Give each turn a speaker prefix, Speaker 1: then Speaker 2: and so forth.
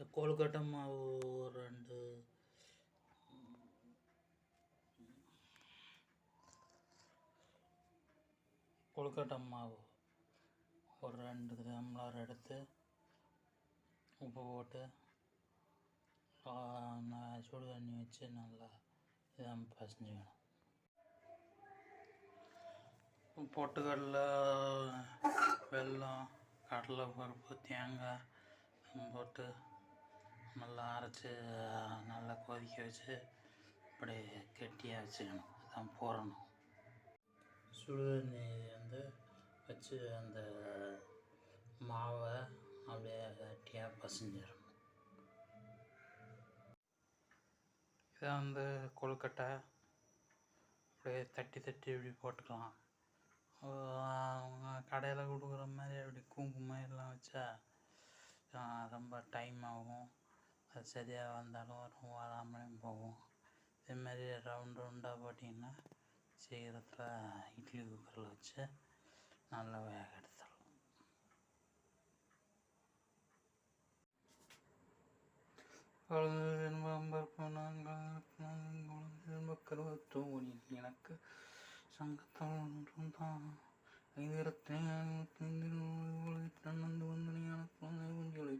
Speaker 1: இந்த கொழுக்கட்டை மாவு ஒரு ரெண்டு. கொழுக்கட்டை மாவு ஒரு ரெண்டு டம்ளர் எடுத்து உப்பு போட்டு நான் சுடு தண்ணி வச்சு நல்லா இதாக பசஞ்சுக்கணும். பொட்டுக்கடலை வெல்லம் கடலை பருப்பு தேங்காய் போட்டு நல்லா அரைச்சி நல்லா கொதிக்க வச்சு அப்படியே கெட்டியாக வச்சுக்கணும். அதான் போடணும். சுடுதண்ணி வந்து வச்சு அந்த மாவை அப்படியே கட்டியாக பசஞ்சிடணும். இதான் வந்து கொழுக்கட்டை. அப்படியே தட்டி தட்டி இப்படி போட்டுக்கலாம். அவங்க கடையில் கொடுக்குற மாதிரி அப்படி கூம்பு மாதிரிலாம் வச்சா ரொம்ப டைம் ஆகும். சரியாக வந்தாலும் வரும் வராமலையும் போகும் இதே மாதிரி ரவுண்ட் ரவுண்டாக போட்டிங்கன்னா சீக்கிரத்தில் இட்லி குக்கரில் வச்சு நல்லா வேக எடுத்துடலாம். கருவத்தோனில் எனக்கு சங்கத்தோன்றும் தான். ஐந்திரத்தை தன்னந்து வந்து எனக்கு குழந்தை திருவோட்டுனே